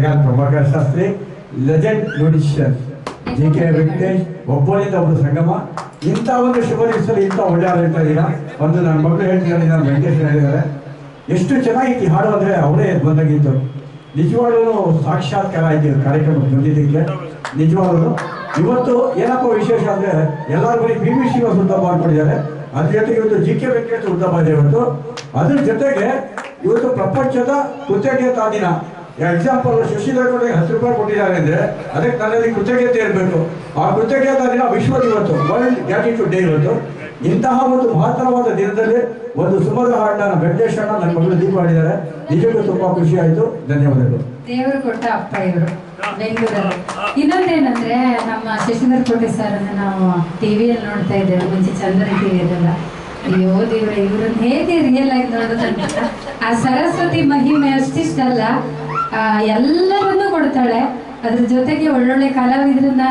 Prabhakar Shastri legend nutrition G K Venkatesh ಒಬ್ಬರಿಂದ ಒಬ್ಬರು ಸಂಗಮ. ಇಂಥ ಒಂದು ಶುಭ ದಿವಸದಲ್ಲಿ ಇಂಥ ಒಳ್ಳೆ ಆಡಳಿತ ಇದ್ದೀರಾ ಒಂದು ನನ್ನ ಮಗಳು ಹೇಳ್ತೀನಿ ನಾನು ವೆಂಕಟೇಶ್ ಹೇಳಿದ್ದಾರೆ ಎಷ್ಟು ಚೆನ್ನಾಗಿತ್ತು ಹಾಡು ಅಂದರೆ ಅವರೇ ಬಂದಾಗಿತ್ತು. ನಿಜವಾಗ್ಲೂ ಸಾಕ್ಷಾತ್ಕಾರ ಆಯ್ತು ಕಾರ್ಯಕ್ರಮ ಬಂದಿದ್ದಕ್ಕೆ. ನಿಜವಾಗ್ಲೂ ಇವತ್ತು ಏನಪ್ಪ ವಿಶೇಷ ಅಂದರೆ ಎಲ್ಲರೂ ಬರೀ ಬಿ ಬಿ ಶ್ರೀನಿವಾಸ್ ಮಾಡ್ಕೊಂಡಿದ್ದಾರೆ ಅದ್ರ ಜೊತೆಗೆ ಇವತ್ತು ಜಿ ಕೆ ವೆಂಕಟೇಶ್ ಉದ್ದಪ್ಪ ಇದೆ ಇವತ್ತು. ಅದ್ರ ಜೊತೆಗೆ ಇವತ್ತು ಪ್ರಪಂಚದ ಕೃತಜ್ಞತಾ ದಿನ. ಎಕ್ಸಾಂಪಲ್ ಶಶಿಧರ್ ಕೊಟ್ಟಿಗೆ ಹತ್ತು ರೂಪಾಯಿ ಕೊಟ್ಟಿದ್ದಾರೆ ಅಂದ್ರೆ ಅದಕ್ಕೆ ನನ್ನಲ್ಲಿ ಕೃತಜ್ಞತೆ ಇರಬೇಕು. ಆ ಕೃತಜ್ಞತಾ ದಿನ ವಿಶ್ವದ ಇವತ್ತು ವರ್ಲ್ಡ್ ಗ್ರಾಟಿಟ್ಯೂಡ್ ಡೇ ಇವತ್ತು. ಇಂತಹ ಒಂದು ಮಹತ್ತರವಾದ ದಿನದಲ್ಲಿ ಒಂದು ಸುಮಧುರ ಹಾಡನ್ನ ವೆಂಕಟೇಶ್ ಅಣ್ಣ ನನ್ನ ಮಗಳು ದೀಪ ಆಡಿದ್ದಾರೆ ನಿಜಕ್ಕೂ ತುಂಬಾ ಖುಷಿ ಆಯ್ತು. ಧನ್ಯವಾದಗಳು. ದೇವರು ಕೊಟ್ಟ ಅಪ್ಪ ಇವರು, ಬೆಂಗಳೂರಲ್ಲಿ. ಇನ್ನೊಂದೇನಂದ್ರೆ, ನಮ್ಮ ಶಶಿಧರ್ ಕೋಟೆ ಸರ್ ನಾವು ಟಿವಿಯಲ್ಲಿ ನೋಡ್ತಾ ಇದ್ದೇವೆ. ಮುಂಚೆ ಚಂದನ ಟಿವಿಯಲ್ಲೆಲ್ಲ ಅಯ್ಯೋ ದೇವ್ರ ಇವ್ರನ್ನ ಹೇಗೆ ರಿಯಲ್ ಆಗಿ ನೋಡೋದಂತ ಆ ಸರಸ್ವತಿ ಮಹಿಮೆ ಅಷ್ಟಿಷ್ಟಲ್ಲ. ಎಲ್ಲವನ್ನೂ ಕೊಡ್ತಾಳೆ. ಅದ್ರ ಜೊತೆಗೆ ಒಳ್ಳೊಳ್ಳೆ ಕಲಾವಿದ್ರನ್ನ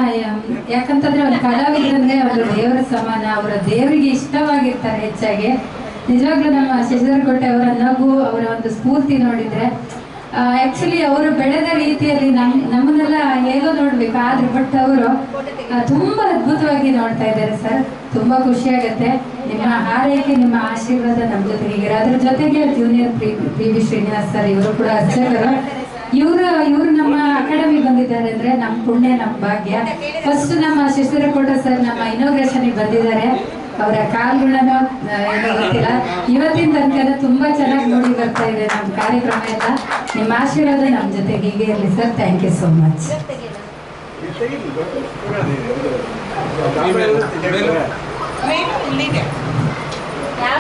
ಯಾಕಂತಂದ್ರೆ ಒಂದು ಕಲಾವಿದ್ರಂದ್ರೆ ಅವರ ದೇವರ ಸಮಾನ, ಅವರ ದೇವರಿಗೆ ಇಷ್ಟವಾಗಿರ್ತಾರೆ ಹೆಚ್ಚಾಗಿ. ನಿಜವಾಗ್ಲೂ ನಮ್ಮ ಶಶಿಧರ್ ಕೋಟೆ ಅವರ ನಗು, ಅವರ ಒಂದು ಸ್ಫೂರ್ತಿ ನೋಡಿದ್ರೆ ಆಕ್ಚುಲಿ ಅವರು ಬೆಳೆದ ರೀತಿಯಲ್ಲಿ ನಮ್, ನಮ್ಮನ್ನೆಲ್ಲ ಹೇಗೋ ನೋಡ್ಬೇಕು, ಆದ್ರೆ ಬಟ್ ಅವರು ತುಂಬಾ ಅದ್ಭುತವಾಗಿ ನೋಡ್ತಾ ಇದ್ದಾರೆ ಸರ್. ತುಂಬಾ ಖುಷಿ ಆಗುತ್ತೆ. ನಿಮ್ಮ ಆರೈಕೆ ನಿಮ್ಮ ಆಶೀರ್ವಾದ ನಮ್ಮ ಜೊತೆಗೆ ಅದ್ರ ಜೊತೆಗೆ junior P P Srinivas sir ಇವರು ಕೂಡ ಅರ್ಚಕರು. ಇವರು ಇವರು ನಮ್ಮ ಅಕಾಡೆಮಿ ಬಂದಿದ್ದಾರೆ ಅಂದ್ರೆ ನಮ್ಮ ಪುಣ್ಯ ನಮ್ಮ ಭಾಗ್ಯ. ಫಸ್ಟ್ ನಮ್ಮ ಶಿಶಿರಕೋಟ ಸರ್ ನಮ್ಮ ಇನೋಗ್ರೇಷನ್ ಬಂದಿದ್ದಾರೆ. ಅವರ ಕಾಲ್ಗಳನ್ನ ಏನೋ ಗೊತ್ತಿಲ್ಲ. ಇವತ್ತಿನ ತನಕ ತುಂಬಾ ಚೆನ್ನಾಗಿ ನೋಡಿ ಬರ್ತಾ ಇದೆ ನಮ್ಮ ಕಾರ್ಯಕ್ರಮ ಎಲ್ಲ. ನಿಮ್ಮ ಆಶೀರ್ವಾದ ನಮ್ಮ ಜೊತೆಗೆ ಹೀಗೆ ಇರಲಿ sir thank you so much ಯಾವ